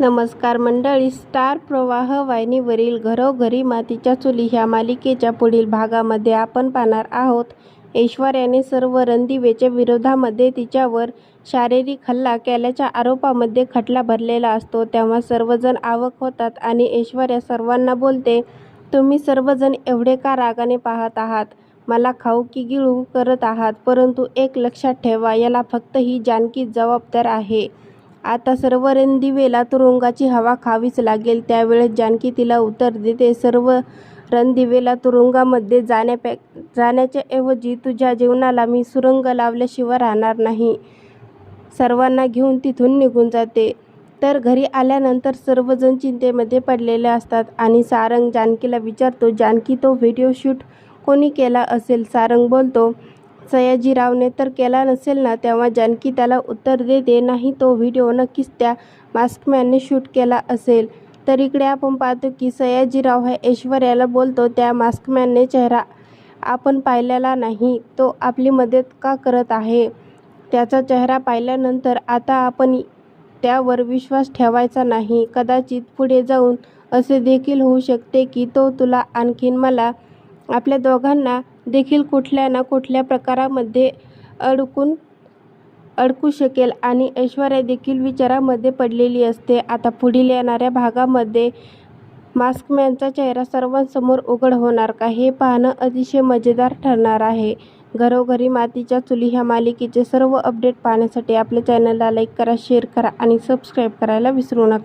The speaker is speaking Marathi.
नमस्कार मंडळी. स्टार प्रवाह वाहिनीवरील घरोघरी मातीच्या चुली ह्या मालिकेच्या पुढील भागामध्ये आपण पाहणार आहोत. ऐश्वर्याने सर्व रणदिवेच्या विरोधामध्ये तिच्यावर शारीरिक हल्ला केल्याच्या आरोपामध्ये खटला भरलेला असतो. तेव्हा सर्वजण आवक होतात आणि ऐश्वर्या सर्वांना बोलते तुम्ही सर्वजण एवढे का रागाने पाहत आहात? मला खाऊ की गिळू करत आहात परंतु एक लक्षात ठेवा याला फक्त ही जानकी जबाबदार आहे. आता सर्व रणदिवेला तुरुंगाची हवा खावीच लागेल. त्यावेळेस जानकी तिला उत्तर देते सर्व रणदिवेला तुरुंगामध्ये जाण्यापे जाण्याच्या ऐवजी तुझ्या जीवनाला मी सुरुंग लावल्याशिवाय राहणार नाही. सर्वांना घेऊन तिथून निघून जाते. तर घरी आल्यानंतर सर्वजण चिंतेमध्ये पडलेले असतात आणि सारंग जानकीला विचारतो जानकी तो व्हिडिओ शूट कोणी केला असेल? सारंग बोलतो सयाजीरावने तर केला नसेल ना तेव्हा जानकी त्याला उत्तर देते नाही तो व्हिडिओ नक्कीच त्या मास्कमॅनने शूट केला असेल. तर इकडे आपण पाहतो की सयाजीराव हा ऐश्वर्याला बोलतो त्या मास्कमॅनने चेहरा आपण पाहिलेला नाही तो आपली मदत का करत आहे? त्याचा चेहरा पाहिल्यानंतर आता आपण त्यावर विश्वास ठेवायचा नाही. कदाचित पुढे जाऊन असे देखील होऊ शकते की तो तुला आणखीन मला आपल्या दोघांना देखील कुठल्या ना कुठल्या प्रकारामध्ये अडकून अडकू शकेल आणि ऐश्वर्या देखील विचारामध्ये पडलेली असते. आता पुढील येणाऱ्या भागामध्ये मास्कमॅनचा चेहरा सर्वांसमोर उघड होणार का हे पाहणं अतिशय मजेदार ठरणार आहे. घरोघरी मातीच्या चुली ह्या मालिकेचे सर्व अपडेट पाहण्यासाठी आपल्या चॅनलला लाईक करा शेअर करा आणि सबस्क्राईब करायला विसरू नका.